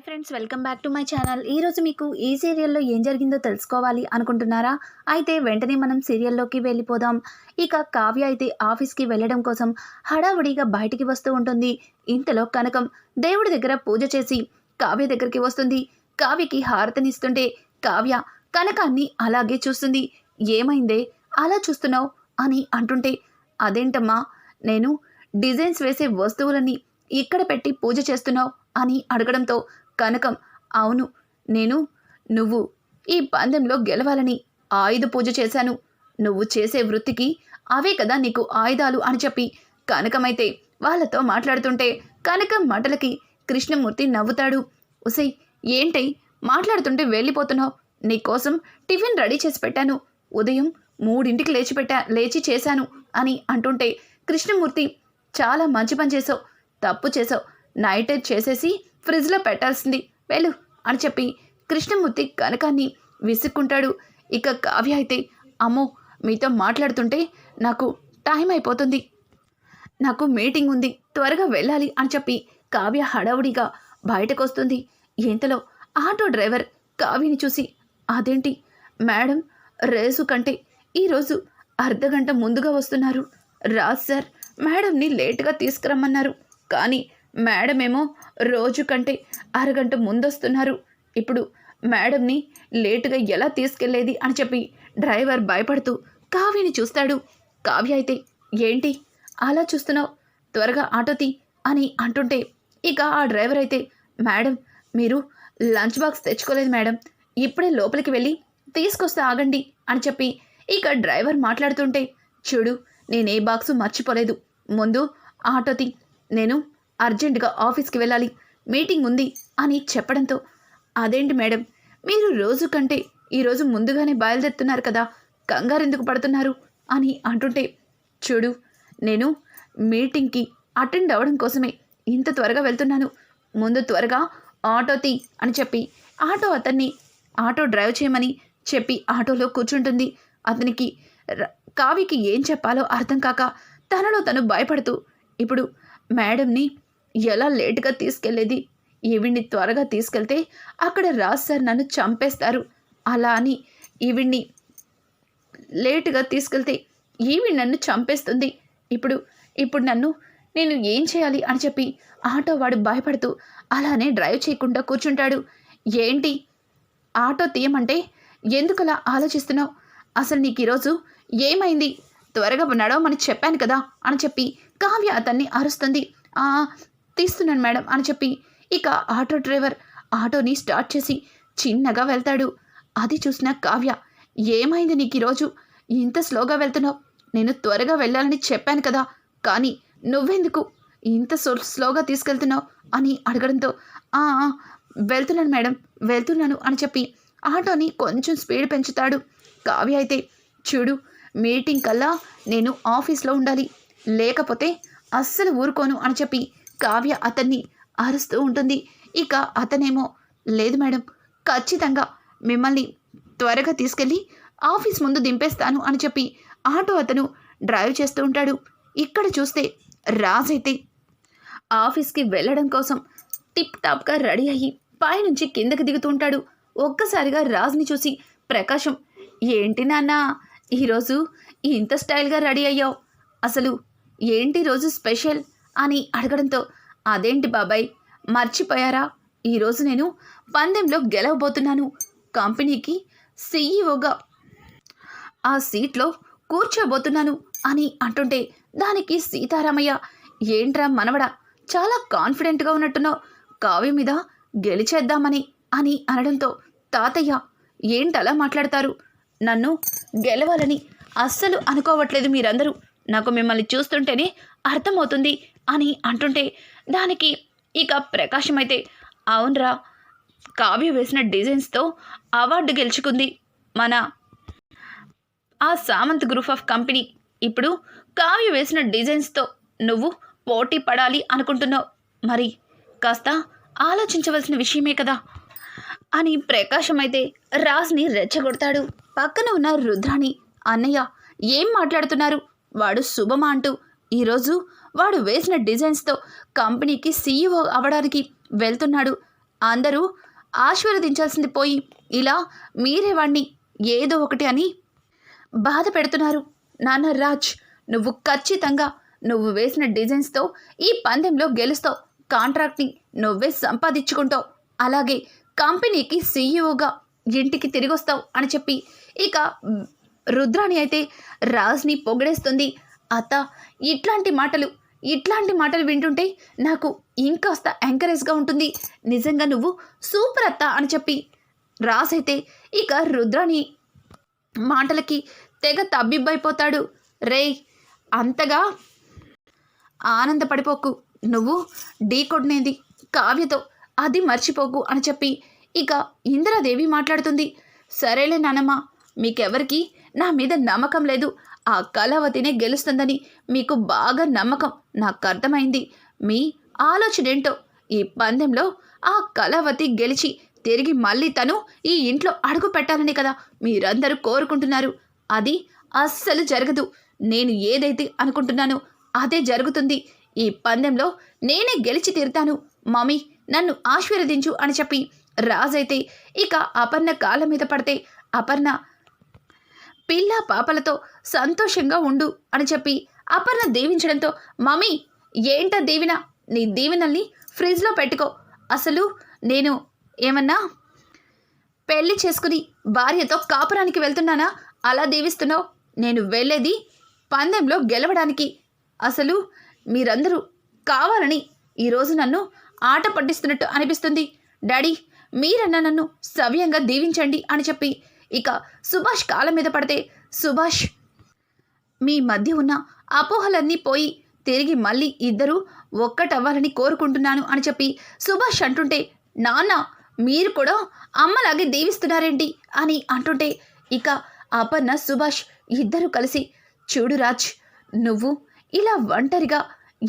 Hi friends welcome back to my channel. ఈరోజు మీకు ఈ సీరియల్లో ఏం జరిగిందో తెలుసుకోవాలి అనుకుంటున్నారా? అయితే వెంటనే మనం సీరియల్లోకి వెళ్ళిపోదాం. ఇక కావ్య అయితే ఆఫీస్కి వెళ్ళడం కోసం హడావుడిగా బయటికి వస్తూ ఉంటుంది. ఇంతలో కనకం దేవుడి దగ్గర పూజ చేసి కావ్య దగ్గరికి వస్తుంది. కావ్యకి హారతనిస్తుంటే కావ్య కనకాన్ని అలాగే చూస్తుంది. ఏమైందే? అలా చూస్తున్నావు అని అంటుంటే అదేంటమ్మా? నేను డిజైన్స్ వేసే వస్తువులని ఇక్కడ పెట్టి పూజ చేస్తున్నావు అని అడగడంతో కనకం. అవును నేను నువ్వు ఈ పందెంలో గెలవాలని ఆయుధ పూజ చేశాను. నువ్వు చేసే వృత్తికి అవే కదా నీకు ఆయుధాలు అని చెప్పి కనకమైతే వాళ్ళతో మాట్లాడుతుంటే కనకం మాటలకి కృష్ణమూర్తి నవ్వుతాడు. ఉసై ఏంటై మాట్లాడుతుంటే వెళ్ళిపోతున్నావు? నీకోసం టిఫిన్ రెడీ చేసి పెట్టాను. ఉదయం మూడింటికి లేచి పెట్టా లేచి చేశాను అని అంటుంటే కృష్ణమూర్తి చాలా మంచి పని చేసావు తప్పు చేసావు నైట్ చేసేసి ఫ్రిడ్జ్లో పెట్టాల్సింది. వెళ్ళు అని చెప్పి కృష్ణమూర్తి కనకాన్ని విసుక్కుంటాడు. ఇక కావ్య అయితే అమ్మో మీతో మాట్లాడుతుంటే నాకు టైం అయిపోతుంది. నాకు మీటింగ్ ఉంది త్వరగా వెళ్ళాలి అని చెప్పి కావ్య హడావుడిగా బయటకు వస్తుంది ఇంతలో ఆటో డ్రైవర్ కావ్యని చూసి అదేంటి? మేడం రేసు కంటే ఈరోజు అర్ధగంట ముందుగా వస్తున్నారు. రాజ్ సార్ మేడంని లేటుగా తీసుకురమ్మన్నారు. కానీ మేడం ఏమో రోజు కంటే అరగంట ముందొస్తున్నారు. ఇప్పుడు మేడంని లేటుగా ఎలా తీసుకెళ్ళేది అని చెప్పి డ్రైవర్ భయపడుతూ కావ్యని చూస్తాడు. కావ్య అయితే ఏంటి? అలా చూస్తున్నావు? త్వరగా ఆటో తీ అని అంటుంటే ఇక ఆ డ్రైవర్ అయితే మేడం మీరు లంచ్ బాక్స్ తెచ్చుకోలేదు మేడం. ఇప్పుడే లోపలికి వెళ్ళి తీసుకొస్తే ఆగండి అని చెప్పి ఇక డ్రైవర్ మాట్లాడుతుంటే చూడు నేనే బాక్సు మర్చిపోలేదు. ముందు ఆటో తీ. నేను అర్జెంటుగా ఆఫీస్కి వెళ్ళాలి. మీటింగ్ ఉంది అని చెప్పడంతో అదేంటి మేడం మీరు రోజు కంటే ఈరోజు ముందుగానే బయలుదేరుతున్నారు కదా కంగారు ఎందుకు పడుతున్నారు? అని అంటుంటే చూడు నేను మీటింగ్కి అటెండ్ అవ్వడం కోసమే ఇంత త్వరగా వెళ్తున్నాను. ముందు త్వరగా ఆటో తీ అని చెప్పి ఆటో అతన్ని ఆటో డ్రైవ్ చేయమని చెప్పి ఆటోలో కూర్చుంటుంది. అతనికి కావికి ఏం చెప్పాలో అర్థం కాక తనలో తను భయపడుతూ ఇప్పుడు మేడంని ఎలా లేటుగా తీసుకెళ్ళేది? ఈవిడ్ని త్వరగా తీసుకెళ్తే అక్కడ రాజ్ సార్ నన్ను చంపేస్తారు. అలా అని ఈవిడ్ని లేటుగా తీసుకెళ్తే ఈవిడ్ నన్ను చంపేస్తుంది. ఇప్పుడు ఇప్పుడు నన్ను నేను ఏం చేయాలి అని చెప్పి ఆటో వాడు భయపడుతూ అలానే డ్రైవ్ చేయకుండా కూర్చుంటాడు. ఏంటి? ఆటో తీయమంటే ఎందుకలా ఆలోచిస్తున్నావు? అసలు నీకు ఈరోజు ఏమైంది? త్వరగా నడవమని చెప్పాను కదా అని చెప్పి కావ్య అతన్ని అరుస్తుంది. తీస్తున్నాను మేడం అని చెప్పి ఇక ఆటో డ్రైవర్ ఆటోని స్టార్ట్ చేసి చిన్నగా వెళ్తాడు. అది చూసిన కావ్య ఏమైంది నీకు ఈరోజు? ఇంత స్లోగా వెళ్తున్నావు? నేను త్వరగా వెళ్ళాలని చెప్పాను కదా కానీ నువ్వెందుకు? ఇంత స్లోగా తీసుకెళ్తున్నావు? అని అడగడంతో ఆ, వెళ్తున్నాను మేడం వెళ్తున్నాను అని చెప్పి ఆటోని కొంచెం స్పీడ్ పెంచుతాడు. కావ్య అయితే చూడు మీటింగ్ కల్లా నేను ఆఫీస్లో ఉండాలి లేకపోతే అస్సలు ఊరుకోను అని చెప్పి కావ్య అతన్ని అరుస్తూ ఉంటుంది. ఇక అతనేమో లేదు మేడం ఖచ్చితంగా మిమ్మల్ని త్వరగా తీసుకెళ్ళి ఆఫీస్ ముందు దింపేస్తాను అని చెప్పి ఆటో అతను డ్రైవ్ చేస్తూ ఉంటాడు. ఇక్కడ చూస్తే రాజ్ అయితే ఆఫీస్కి వెళ్ళడం కోసం టిప్ టాప్గా రెడీ అయ్యి పైనుంచి కిందకి దిగుతూ ఉంటాడు. ఒక్కసారిగా రాజ్ని చూసి ప్రకాశం ఏంటి నాన్న ఈరోజు ఇంత స్టైల్గా రెడీ అయ్యావు? అసలు ఏంటి రోజు స్పెషల్? అని అడగడంతో అదేంటి బాబాయ్ మర్చిపోయారా? ఈరోజు నేను పందెంలో గెలవబోతున్నాను. కంపెనీకి సీఈఓగా ఆ సీట్లో కూర్చోబోతున్నాను అని అంటుంటే దానికి సీతారామయ్య ఏంట్రా మనవడా చాలా కాన్ఫిడెంట్గా ఉన్నట్టున్నావు. కావ్య మీద గెలిచేద్దామని అని అనడంతో తాతయ్య ఏంటలా మాట్లాడతారు? నన్ను గెలవాలని అస్సలు అనుకోవట్లేదు మీరందరూ. నాకు మిమ్మల్ని చూస్తుంటేనే అర్థమవుతుంది. అని అంటుంటే దానికి ఇక ప్రకాశం అయితే అవునరా కావ్య వేసిన డిజైన్స్తో అవార్డు గెలుచుకుంది మన ఆ సామంత్ గ్రూప్ ఆఫ్ కంపెనీ. ఇప్పుడు కావ్య వేసిన డిజైన్స్తో నువ్వు పోటీ పడాలి అనుకుంటున్నావు. మరి కాస్త ఆలోచించవలసిన విషయమే కదా అని ప్రకాశం అయితే రాజ్ని రెచ్చగొడతాడు. పక్కన ఉన్న రుద్రాని అన్నయ్య ఏం మాట్లాడుతున్నారు? వాడు శుభమా? అంటూ ఈరోజు వాడు వేసిన డిజైన్స్తో కంపెనీకి సీఈఓ అవడానికి వెళ్తున్నాడు. అందరూ ఆశీర్వదించాల్సింది పోయి ఇలా మీరే వాణ్ణి ఏదో ఒకటి అని బాధ పెడుతున్నారు. నాన్న రాజ్ నువ్వు ఖచ్చితంగా నువ్వు వేసిన డిజైన్స్తో ఈ పందెంలో గెలుస్తావు. కాంట్రాక్ట్ని నువ్వే సంపాదించుకుంటావు. అలాగే కంపెనీకి సీఈఓగా ఇంటికి తిరిగి వస్తావు అని చెప్పి ఇక రుద్రాణి అయితే రాజ్ని పొగిడేస్తుంది. అత్త ఇట్లాంటి మాటలు ఇట్లాంటి మాటలు వింటుంటే నాకు ఇంకాస్త ఎంకరేజ్గా ఉంటుంది. నిజంగా నువ్వు సూపర్ అత్త అని చెప్పి రాసైతే ఇక రుద్రాని మాటలకి తెగ తబ్బిబ్బైపోతాడు. రేయ్ అంతగా ఆనందపడిపోకు. నువ్వు ఢీ కొట్టినేది కావ్యతో అది మర్చిపోకు అని చెప్పి ఇక ఇందిరాదేవి మాట్లాడుతుంది. సరేలే నానమ్మ మీకెవరికి నా మీద నమ్మకం లేదు. ఆ కళావతినే గెలుస్తుందని మీకు బాగా నమ్మకం. నాకు అర్థమైంది. మీ ఆలోచన ఏంటో ఈ పందెంలో ఆ కళావతి గెలిచి తిరిగి మళ్ళీ తను ఈ ఇంట్లో అడుగు పెట్టాలని కదా మీరందరూ కోరుకుంటున్నారు. అది అస్సలు జరగదు. నేను ఏదైతే అనుకుంటున్నానో అదే జరుగుతుంది. ఈ పందెంలో నేనే గెలిచి తీరుతాను. మమ్మీ నన్ను ఆశీర్వదించు అని చెప్పి రాజైతే ఇక అపర్ణ కాళ్ళ మీద పడితే అపర్ణ పిల్ల పాపలతో సంతోషంగా ఉండు అని చెప్పి అపర్ణ దీవించడంతో మమ్మీ ఏంటా దీవెన? నీ దీవెనల్ని ఫ్రిడ్జ్లో పెట్టుకో. అసలు నేను ఏమన్నా పెళ్ళి చేసుకుని భార్యతో కాపురానికి వెళ్తున్నానా? అలా దీవిస్తున్నావు? నేను వెళ్ళేది పందెంలో గెలవడానికి. అసలు మీరందరూ కావాలని ఈరోజు నన్ను ఆట పట్టిస్తున్నట్టు అనిపిస్తుంది. డాడీ మీరన్నా నన్ను సవ్యంగా దీవించండి అని చెప్పి ఇక సుభాష్ కాళ్ళ మీద పడితే సుభాష్ మీ మధ్య ఉన్న అపోహలన్నీ పోయి తిరిగి మళ్ళీ ఇద్దరు ఒక్కటవ్వాలని కోరుకుంటున్నాను అని చెప్పి సుభాష్ అంటుంటే నాన్న మీరు కూడా అమ్మలాగే దీవిస్తున్నారేంటి? అని అంటుంటే ఇక అపర్ణ సుభాష్ ఇద్దరు కలిసి చూడు రాజ్ నువ్వు ఇలా ఒంటరిగా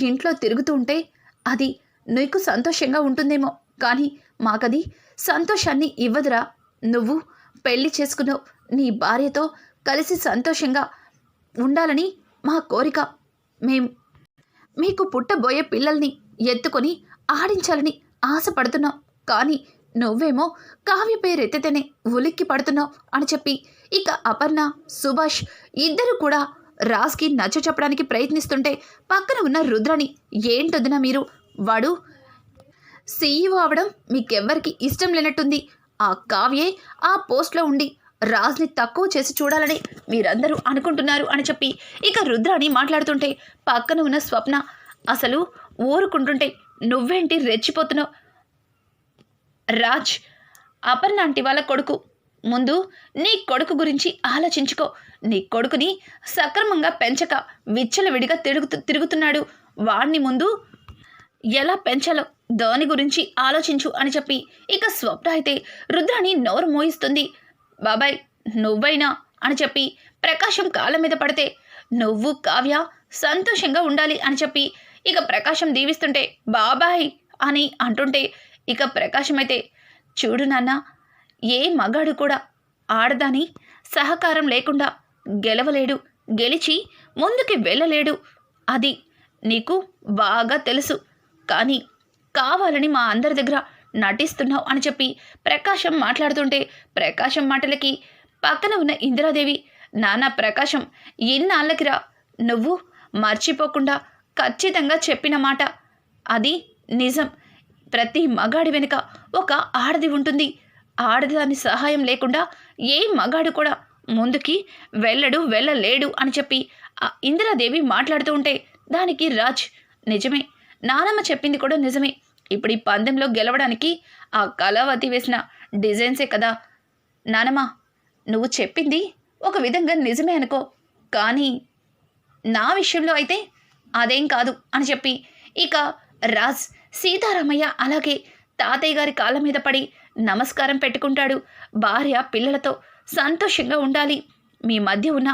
ఇంట్లో తిరుగుతూ ఉంటే అది నీకు సంతోషంగా ఉంటుందేమో కానీ మాకది సంతోషాన్ని ఇవ్వదురా. నువ్వు పెళ్ళి చేసుకున్నావు నీ భార్యతో కలిసి సంతోషంగా ఉండాలని మా కోరిక. మేం మీకు పుట్టబోయే పిల్లల్ని ఎత్తుకొని ఆడించాలని ఆశపడుతున్నాం. కానీ నువ్వేమో కావ్య పేరెత్తితేనే ఉలిక్కి పడుతున్నావు అని చెప్పి ఇక అపర్ణ సుభాష్ ఇద్దరు కూడా రాజ్కి నచ్చ చెప్పడానికి ప్రయత్నిస్తుంటే పక్కన ఉన్న రుద్రని ఏంటొద్దునా మీరు? వాడు సీఈఓ అవడం మీకెవ్వరికి ఇష్టం లేనట్టుంది. ఆ కావ్యే ఆ పోస్ట్లో ఉండి రాజ్ని తక్కువ చేసి చూడాలని మీరందరూ అనుకుంటున్నారు అని చెప్పి ఇక రుద్రాని మాట్లాడుతుంటే పక్కన ఉన్న స్వప్న అసలు ఊరుకుంటుంటే నువ్వేంటి రెచ్చిపోతున్నావు? రాజ్ అపర్ణ లాంటి వాళ్ళ కొడుకు. ముందు నీ కొడుకు గురించి ఆలోచించుకో. నీ కొడుకుని సక్రమంగా పెంచక విచ్చలవిడిగా తిరుగుతు తిరుగుతున్నాడు. వాణ్ణి ముందు ఎలా పెంచాలో దాని గురించి ఆలోచించు అని చెప్పి ఇక స్వప్న అయితే రుద్రాని నోరు మోయిస్తుంది. బాబాయ్ నువ్వైనా అని చెప్పి ప్రకాశం కాళ్ళ మీద పడితే నువ్వు కావ్య సంతోషంగా ఉండాలి అని చెప్పి ఇక ప్రకాశం దీవిస్తుంటే బాబాయ్ అని అంటుంటే ఇక ప్రకాశం అయితే చూడు నాన్న ఏ మగాడు కూడా ఆడదాని సహకారం లేకుండా గెలవలేడు గెలిచి ముందుకి వెళ్ళలేడు. అది నీకు బాగా తెలుసు. కానీ కావాలని మా అందరి దగ్గర నటిస్తున్నావు అని చెప్పి ప్రకాశం మాట్లాడుతుంటే ప్రకాశం మాటలకి పక్కన ఉన్న ఇందిరాదేవి నాన్న ప్రకాశం ఇన్నాళ్ళకిరా నువ్వు మర్చిపోకుండా ఖచ్చితంగా చెప్పిన మాట. అది నిజం. ప్రతి మగాడి వెనుక ఒక ఆడది ఉంటుంది. ఆడదాని సహాయం లేకుండా ఏ మగాడు కూడా ముందుకి వెళ్ళడు వెళ్ళలేడు అని చెప్పి ఇందిరాదేవి మాట్లాడుతూ ఉంటే దానికి రాజ్ నిజమే నానమ్మ చెప్పింది కూడా నిజమే. ఇప్పుడు ఈ పందెంలో గెలవడానికి ఆ కళావతి వేసిన డిజైన్సే కదా. నానమ్మ నువ్వు చెప్పింది ఒక విధంగా నిజమే అనుకో. కానీ నా విషయంలో అయితే అదేం కాదు అని చెప్పి ఇక రాజ్ సీతారామయ్య అలాగే తాతయ్య గారి కాళ్ళ మీద పడి నమస్కారం పెట్టుకుంటాడు. భార్య పిల్లలతో సంతోషంగా ఉండాలి. మీ మధ్య ఉన్న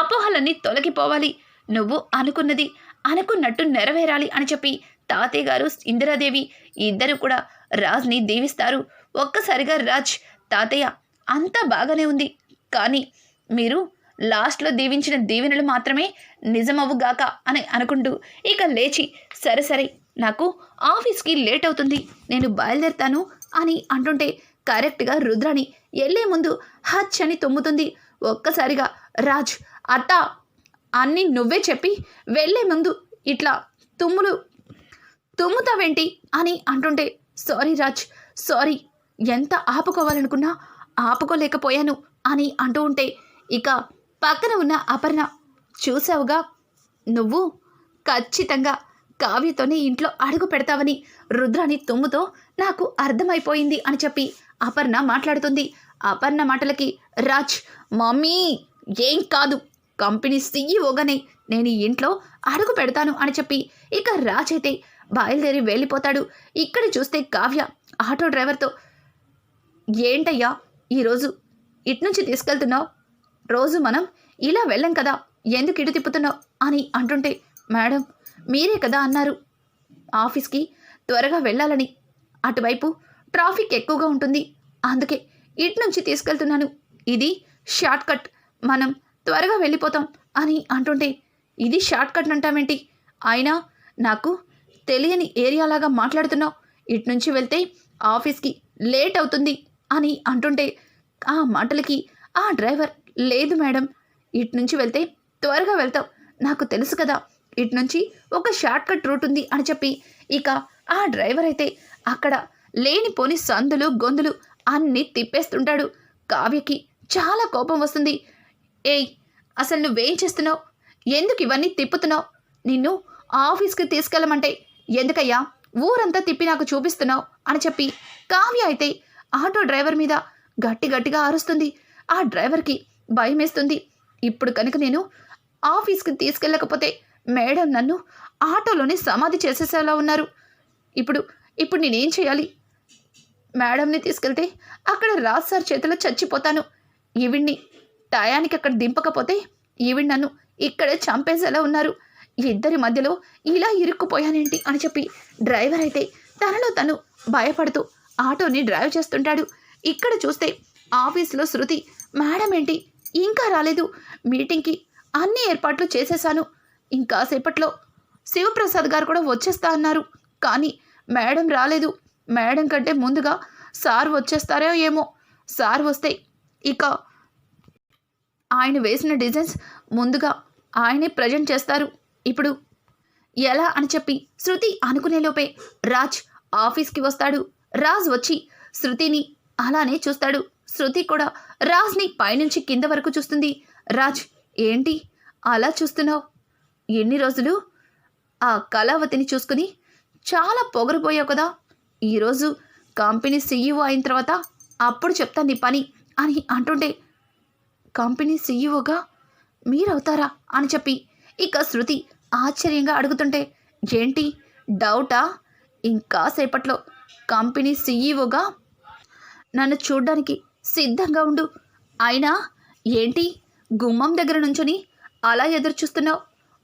అపోహలన్నీ తొలగిపోవాలి. నువ్వు అనుకున్నది అనుకున్నట్టు నెరవేరాలి అని చెప్పి తాతయ్య గారు ఇందిరాదేవి ఇద్దరు కూడా రాజ్ని దీవిస్తారు. ఒక్కసారిగా రాజ్ తాతయ్య అంతా బాగానే ఉంది. కానీ మీరు లాస్ట్లో దీవించిన దీవెనలు మాత్రమే నిజమవుగాక అని అనుకుంటూ ఇక లేచి సరే సరే నాకు ఆఫీస్కి లేట్ అవుతుంది నేను బయలుదేరుతాను అని అంటుంటే కరెక్ట్గా రుద్రాణి వెళ్ళే ముందు హచ్ అని తుమ్ముతుంది. ఒక్కసారిగా రాజ్ అత్త అన్నీ నువ్వే చెప్పి వెళ్ళే ముందు ఇట్లా తుమ్ములు తుమ్ముతావేంటి? అని అంటుంటే సారీ రాజ్ సారీ. ఎంత ఆపుకోవాలనుకున్నా ఆపుకోలేకపోయాను అని అంటూ ఉంటే ఇక పక్కన ఉన్న అపర్ణ చూసావుగా నువ్వు ఖచ్చితంగా కావ్యతోనే ఇంట్లో అడుగు పెడతావని రుద్రాని తుమ్ముతో నాకు అర్థమైపోయింది అని చెప్పి అపర్ణ మాట్లాడుతుంది. అపర్ణ మాటలకి రాజ్ మమ్మీ ఏం కాదు. కంపెనీ సీఈఓగానే నేను ఇంట్లో అడుగు పెడతాను అని చెప్పి ఇక రాజ్ అయితే బయలుదేరి వెళ్ళిపోతాడు. ఇక్కడ చూస్తే కావ్య ఆటో డ్రైవర్తో ఏంటయ్యా ఈరోజు ఇట్నుంచి తీసుకెళ్తున్నావు? రోజు మనం ఇలా వెళ్ళం కదా ఎందుకు ఇటు తిప్పుతున్నావు? అని అంటుంటే మేడం మీరే కదా అన్నారు. ఆఫీస్కి త్వరగా వెళ్ళాలని. అటువైపు ట్రాఫిక్ ఎక్కువగా ఉంటుంది. అందుకే ఇటు నుంచి తీసుకెళ్తున్నాను. ఇది షార్ట్ కట్. మనం త్వరగా వెళ్ళిపోతాం అని అంటుంటే ఇది షార్ట్ కట్ అంటామేంటి అయినా నాకు తెలియని ఏరియాలాగా మాట్లాడుతున్నావు. ఇటు నుంచి వెళ్తే ఆఫీస్కి లేట్ అవుతుంది అని అంటుంటే ఆ మాటలకి ఆ డ్రైవర్ లేదు మేడం ఇటు నుంచి వెళ్తే త్వరగా వెళ్తావు. నాకు తెలుసు కదా ఇటు నుంచి ఒక షార్ట్ కట్ రూట్ ఉంది అని చెప్పి ఇక ఆ డ్రైవర్ అయితే అక్కడ లేనిపోని సందులు గొంతులు అన్నీ తిప్పేస్తుంటాడు. కావ్యకి చాలా కోపం వస్తుంది. ఏయ్ అసలు నువ్వేం చేస్తున్నావు? ఎందుకు ఇవన్నీ తిప్పుతున్నావు? నిన్ను ఆఫీస్కి తీసుకెళ్ళమంటే ఎందుకయ్యా? ఊరంతా తిప్పి నాకు చూపిస్తున్నావు అని చెప్పి కావ్య అయితే ఆటో డ్రైవర్ మీద గట్టి గట్టిగా అరుస్తుంది. ఆ డ్రైవర్కి భయమేస్తుంది. ఇప్పుడు కనుక నేను ఆఫీస్కి తీసుకెళ్ళకపోతే మేడం నన్ను ఆటోలోనే సమాధి చేసేసేలా ఉన్నారు. ఇప్పుడు ఇప్పుడు నేనేం చేయాలి? మేడంని తీసుకెళ్తే అక్కడ రాజ్ సార్ చేతిలో చచ్చిపోతాను. ఈవిడ్ని టయానికి అక్కడ దింపకపోతే ఈవిడ్ నన్ను ఇక్కడే చంపేసేలా ఉన్నారు. ఇద్దరి మధ్యలో ఇలా ఇరుక్కుపోయానేంటి అని చెప్పి డ్రైవర్ అయితే తనలో తను భయపడుతూ ఆటోని డ్రైవ్ చేస్తుంటాడు. ఇక్కడ చూస్తే ఆఫీస్లో శృతి మేడం ఏంటి? ఇంకా రాలేదు. మీటింగ్కి అన్ని ఏర్పాట్లు చేసేశాను ఇంకాసేపట్లో శివప్రసాద్ గారు కూడా వచ్చేస్తా అన్నారు. కానీ మేడం రాలేదు. మేడం కంటే ముందుగా సార్ వచ్చేస్తారో ఏమో. సార్ వస్తే ఇక ఆయన వేసిన డిజైన్స్ ముందుగా ఆయనే ప్రజెంట్ చేస్తారు. ఇప్పుడు ఎలా అని చెప్పి శృతి అనుకునేలోపే రాజ్ ఆఫీస్కి వస్తాడు. రాజ్ వచ్చి శృతిని అలానే చూస్తాడు. శృతి కూడా రాజ్ని పైనుంచి కింద వరకు చూస్తుంది. రాజ్ ఏంటి? అలా చూస్తున్నావు? ఎన్ని రోజులు? ఆ కళావతిని చూసుకుని చాలా పొగరుపోయావు కదా. ఈరోజు కంపెనీ సీఈఓ అయిన తర్వాత అప్పుడు చెప్తాను నీ పని అని అంటుంటే కంపెనీ సీఈఓగా? మీరవుతారా? అని చెప్పి ఇక శృతి ఆశ్చర్యంగా అడుగుతుంటే ఏంటి? డౌటా? ఇంకా సేపట్లో కంపెనీ సీఈఓగా? నన్ను చూడ్డానికి సిద్ధంగా ఉండు. అయినా ఏంటి? గుమ్మం దగ్గర నుంచొని అలా ఎదురు చూస్తున్నావు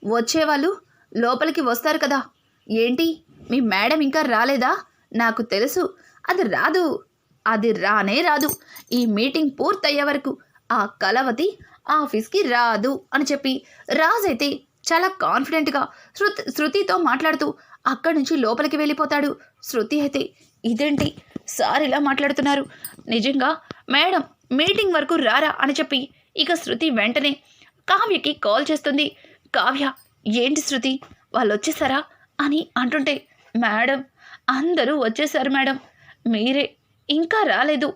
వచ్చేవాళ్ళు లోపలికి వస్తారు కదా. ఏంటి? మీ మేడం ఇంకా రాలేదా? నాకు తెలుసు. అది రాదు. అది రానే రాదు. ఈ మీటింగ్ పూర్తయ్యే వరకు ఆ కలవతి ఆఫీస్కి రాదు అని చెప్పి రాజైతే చాలా కాన్ఫిడెంట్గా శృతి శృతితో మాట్లాడుతూ అక్కడి నుంచి లోపలికి వెళ్ళిపోతాడు. శృతి అయితే ఇదేంటి? సార్ ఇలా మాట్లాడుతున్నారు. నిజంగా మేడం మీటింగ్ వరకు రారా అని చెప్పి ఇక శృతి వెంటనే కావ్యకి కాల్ చేస్తుంది. కావ్య ఏంటి శృతి? వాళ్ళు వచ్చేసారా? అని అంటుంటే మేడం అందరూ వచ్చేసారు మేడం. మీరే ఇంకా రాలేదు.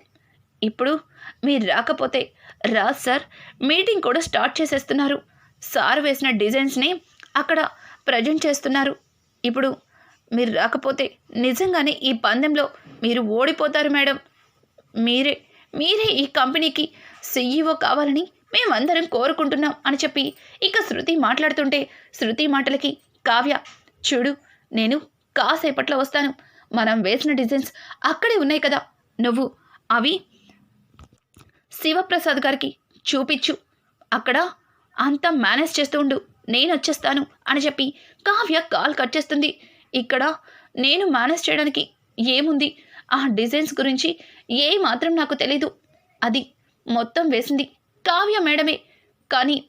ఇప్పుడు మీరు రాకపోతే రాజ్ సార్ మీటింగ్ కూడా స్టార్ట్ చేసేస్తున్నారు. సార్ వేసిన డిజైన్స్ని అక్కడ ప్రజెంట్ చేస్తున్నారు. ఇప్పుడు మీరు రాకపోతే నిజంగానే ఈ పందెంలో మీరు ఓడిపోతారు మేడం. మీరే మీరే ఈ కంపెనీకి సీఈఓ కావాలని మేమందరం కోరుకుంటున్నాం అని చెప్పి ఇక శృతి మాట్లాడుతుంటే శృతి మాటలకి కావ్య చూడు నేను కాసేపట్లో వస్తాను. మనం వేసిన డిజైన్స్ అక్కడే ఉన్నాయి కదా. నువ్వు అవి శివప్రసాద్ గారికి చూపించు. అక్కడ అంతా మేనేజ్ చేస్తూ ఉండు నేను వచ్చేస్తాను అని చెప్పి కావ్య కాల్ కట్ చేస్తుంది. ఇక్కడ నేను మేనేజ్ చేయడానికి ఏముంది? ఆ డిజైన్స్ గురించి ఏ మాత్రం నాకు తెలీదు. అది మొత్తం వేసింది కావ్య మేడమే. కానీ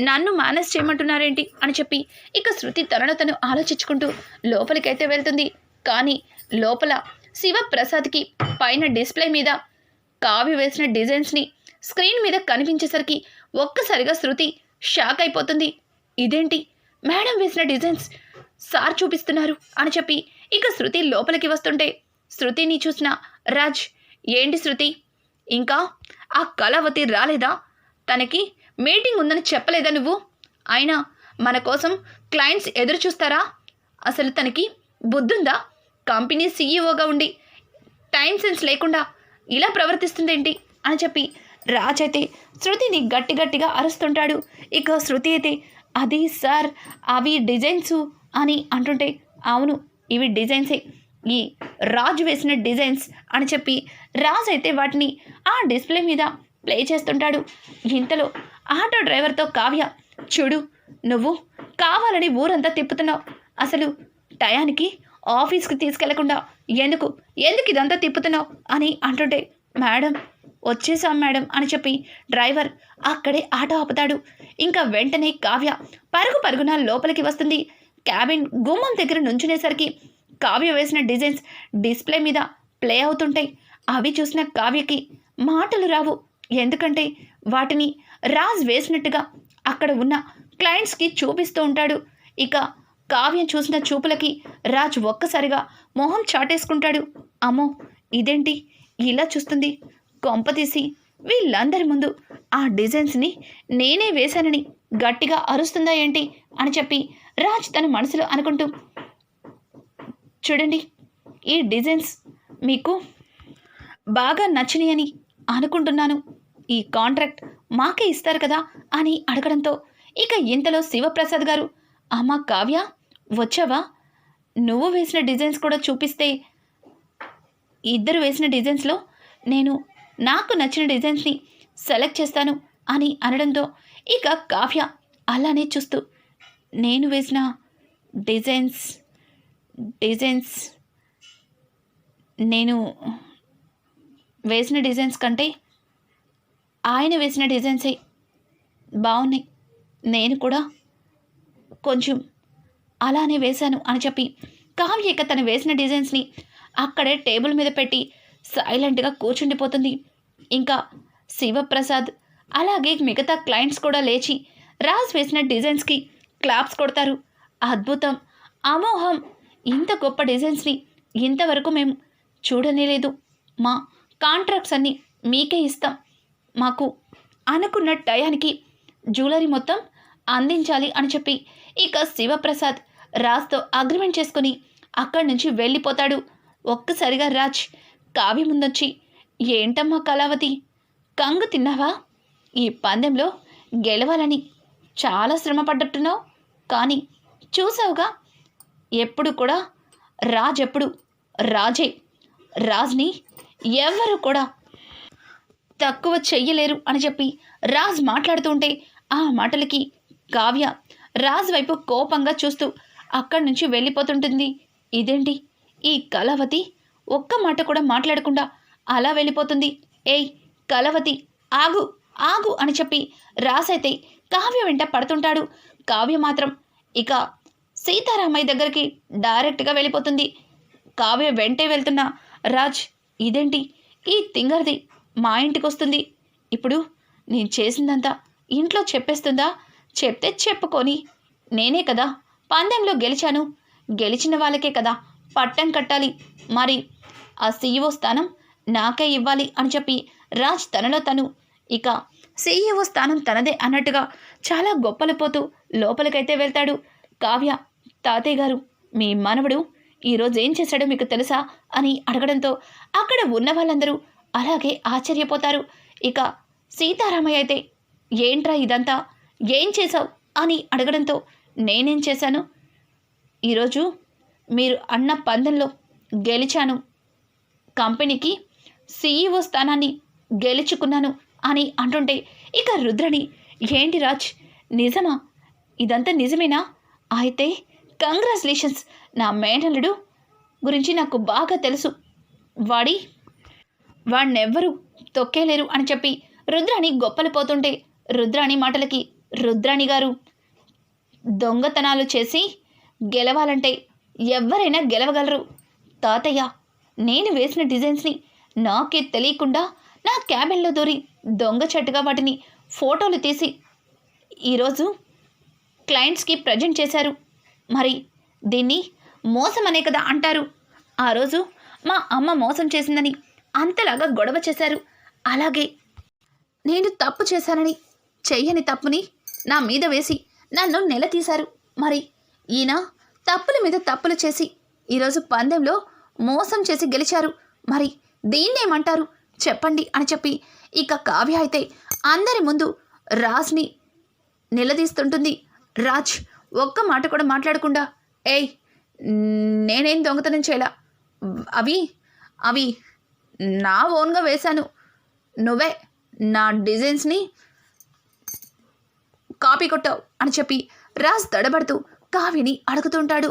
నన్ను మేనేజ్ చేయమంటున్నారేంటి అని చెప్పి ఇక శృతి తనను తను ఆలోచించుకుంటూ లోపలికైతే వెళ్తుంది. కానీ లోపల శివప్రసాద్కి పైన డిస్ప్లే మీద కావ్య వేసిన డిజైన్స్ని స్క్రీన్ మీద కనిపించేసరికి ఒక్కసారిగా శృతి షాక్ అయిపోతుంది. ఇదేంటి? మేడం వేసిన డిజైన్స్ సార్ చూపిస్తున్నారు అని చెప్పి ఇక శృతి లోపలికి వస్తుంటే శృతిని చూసిన రాజ్ ఏంటి శృతి? ఇంకా ఆ కళావతి రాలేదా? తనకి మీటింగ్ ఉందని చెప్పలేదా నువ్వు? అయినా మన కోసం క్లయింట్స్ ఎదురు చూస్తారా? అసలు తనకి బుద్ధుందా? కంపెనీ సీఈఓగా ఉండి టైం సెన్స్ లేకుండా ఇలా ప్రవర్తిస్తుందేంటి? అని చెప్పి రాజ్ అయితే శృతిని గట్టి గట్టిగా అరుస్తుంటాడు. ఇక శృతి అయితే అది సార్ అవి డిజైన్స్ అని అంటుంటే అవును ఇవి డిజైన్సే. ఈ రాజు వేసిన డిజైన్స్ అని చెప్పి రాజ్ అయితే వాటిని ఆ డిస్ప్లే మీద ప్లే చేస్తుంటాడు. ఇంతలో ఆటో డ్రైవర్తో కావ్య చూడు నువ్వు కావాలని ఊరంతా తిప్పుతున్నావు. అసలు టయానికి ఆఫీస్కి తీసుకెళ్ళకుండా ఎందుకు ఎందుకు ఇదంతా తిప్పుతున్నావు? అని అంటుంటే మేడం వచ్చేసాం మేడం అని చెప్పి డ్రైవర్ అక్కడే ఆటో ఆపుతాడు. ఇంకా వెంటనే కావ్య పరుగు పరుగున లోపలికి వస్తుంది. క్యాబిన్ గుమ్మం దగ్గర నుంచునేసరికి కావ్య వేసిన డిజైన్స్ డిస్ప్లే మీద ప్లే అవుతుంటాయి. అవి చూసిన కావ్యకి మాటలు రావు. ఎందుకంటే వాటిని రాజ్ వేసినట్టుగా అక్కడ ఉన్న క్లయింట్స్కి చూపిస్తూ ఉంటాడు. ఇక కావ్యం చూసిన చూపులకి రాజ్ ఒక్కసారిగా మొహం చాటేసుకుంటాడు. అమ్మో ఇదేంటి? ఇలా చూస్తుంది. కొంపతీసి వీళ్ళందరి ముందు ఆ డిజైన్స్ని నేనే వేశానని గట్టిగా అరుస్తుందా ఏంటి అని చెప్పి రాజ్ తన మనసులో అనుకుంటూ చూడండి ఈ డిజైన్స్ మీకు బాగా నచ్చినాయని అనుకుంటున్నాను. ఈ కాంట్రాక్ట్ మాకే ఇస్తారు కదా అని అడగడంతో ఇక ఇంతలో శివప్రసాద్ గారు అమ్మ కావ్య వచ్చావా? నువ్వు వేసిన డిజైన్స్ కూడా చూపిస్తే ఇద్దరు వేసిన డిజైన్స్లో నేను నాకు నచ్చిన డిజైన్స్ని సెలెక్ట్ చేస్తాను అని అనడంతో ఇక కావ్య అలానే చూస్తూ నేను వేసిన డిజైన్స్ డిజైన్స్ నేను వేసిన డిజైన్స్ కంటే ఆయన వేసిన డిజైన్సే బాగున్నాయి నేను కూడా కొంచెం అలానే వేశాను అని చెప్పి కావ్య ఇక తను వేసిన డిజైన్స్ని అక్కడే టేబుల్ మీద పెట్టి సైలెంట్గా కూర్చుండిపోతుంది. ఇంకా శివప్రసాద్ అలాగే మిగతా క్లయింట్స్ కూడా లేచి రాజ్ వేసిన డిజైన్స్కి క్లాప్స్ కొడతారు. అద్భుతం అమోహం. ఇంత గొప్ప డిజైన్స్ని ఇంతవరకు మేము చూడనే లేదు. మా కాంట్రాక్ట్స్ అన్నీ మీకే ఇస్తాం. మాకు అనుకున్న టయానికి జ్యువెలరీ మొత్తం అందించాలి అని చెప్పి ఇక శివప్రసాద్ రాజ్తో అగ్రిమెంట్ చేసుకుని అక్కడి నుంచి వెళ్ళిపోతాడు. ఒక్కసారిగా రాజ్ కావ్య ముందొచ్చి ఏంటమ్మా కళావతి? కంగు తిన్నావా? ఈ పందెంలో గెలవాలని చాలా శ్రమ పడ్డట్టున్నావు. కానీ చూసావుగా ఎప్పుడు కూడా రాజ్ ఎప్పుడు రాజే. రాజ్ని ఎవరు కూడా తక్కువ చెయ్యలేరు అని చెప్పి రాజ్ మాట్లాడుతూ ఉంటే ఆ మాటలకి కావ్య రాజ్ వైపు కోపంగా చూస్తూ అక్కడి నుంచి వెళ్ళిపోతుంటుంది. ఇదేంటి? ఈ కళావతి ఒక్క మాట కూడా మాట్లాడకుండా అలా వెళ్ళిపోతుంది. ఏయ్ కలవతి ఆగు ఆగు అని చెప్పి రాసైతే కావ్య వెంట పడుతుంటాడు. కావ్య మాత్రం ఇక సీతారామయ్య దగ్గరికి డైరెక్ట్గా వెళ్ళిపోతుంది. కావ్య వెంటే వెళ్తున్న రాజ్ ఇదేంటి? ఈ తింగర్ది మా ఇంటికి వస్తుంది. ఇప్పుడు నేను చేసిందంతా ఇంట్లో చెప్పేస్తుందా? చెప్తే చెప్పుకొని. నేనే కదా పందెంలో గెలిచాను. గెలిచిన వాళ్ళకే కదా పట్టం కట్టాలి. మరి ఆ సీఈఓ స్థానం నాకే ఇవ్వాలి అని చెప్పి రాజ్ తనలో తను ఇక సీఈఓ స్థానం తనదే అన్నట్టుగా చాలా గొప్పలిపోతూ లోపలికైతే వెళ్తాడు. కావ్య తాతయ్య గారు మీ మనవడు ఈరోజు ఏం చేశాడో మీకు తెలుసా అని అడగడంతో అక్కడ ఉన్న వాళ్ళందరూ అలాగే ఆశ్చర్యపోతారు. ఇక సీతారామయ్య అయితే ఏంట్రా ఇదంతా? ఏం చేశావు? అని అడగడంతో నేనేం చేశాను? ఈరోజు మీరు అన్న పందెంలో గెలిచాను. కంపెనీకి సీఈఓ స్థానాన్ని గెలుచుకున్నాను అని అంటుంటే ఇక రుద్రని ఏంటి రాజ్ నిజమా? ఇదంతా నిజమేనా? అయితే కంగ్రాచులేషన్స్ నా మేనల్లుడు గురించి నాకు బాగా తెలుసు. వాడి వాడినెవ్వరూ తొక్కేలేరు అని చెప్పి రుద్రాణి గొప్పలు పోతుంటే రుద్రాణి మాటలకి రుద్రాణి గారు దొంగతనాలు చేసి గెలవాలంటే ఎవరైనా గెలవగలరు. తాతయ్య నేను వేసిన డిజైన్స్ని నాకే తెలియకుండా నా క్యాబిన్లో దూరి దొంగ చెట్టుగా వాటిని ఫోటోలు తీసి ఈరోజు క్లయింట్స్కి ప్రజెంట్ చేశారు. మరి దీన్ని మోసం అనే కదా అంటారు. ఆ రోజు మా అమ్మ మోసం చేసిందని అంతలాగా గొడవ చేశారు. అలాగే నేను తప్పు చేశానని చెయ్యని తప్పుని నా మీద వేసి నన్ను నెల తీశారు మరి ఈయన తప్పుల మీద తప్పులు చేసి ఈరోజు పందెంలో మోసం చేసి గెలిచారు. మరి దీన్నేమంటారు? చెప్పండి అని చెప్పి ఇక కావ్య అయితే అందరి ముందు రాజ్ని నిలదీస్తుంటుంది. రాజ్ ఒక్క మాట కూడా మాట్లాడకుండా ఏయ్ నేనేం దొంగతనం చేయలా? అవి అవి నా ఓన్గా వేశాను. నువ్వే నా డిజైన్స్ని కాపీ కొట్టావు అని చెప్పి రాజ్ దడబడుతూ కావ్యని అడుగుతుంటాడు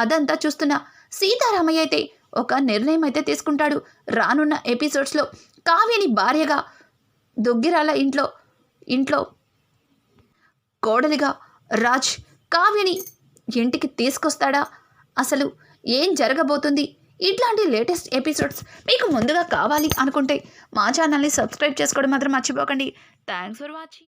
అదంతా చూస్తున్న సీతారామయ్య అయితే ఒక నిర్ణయం అయితే తీసుకుంటాడు రానున్న ఎపిసోడ్స్లో. కావ్యని భార్యగా దుగ్గిరాల ఇంట్లో ఇంట్లో కోడలిగా రాజ్ కావ్యని ఇంటికి తీసుకొస్తాడా? అసలు ఏం జరగబోతుంది? ఇట్లాంటి లేటెస్ట్ ఎపిసోడ్స్ మీకు ముందుగా కావాలి అనుకుంటే మా ఛానల్ని సబ్స్క్రైబ్ చేసుకోవడం మాత్రం మర్చిపోకండి. Thanks for watching.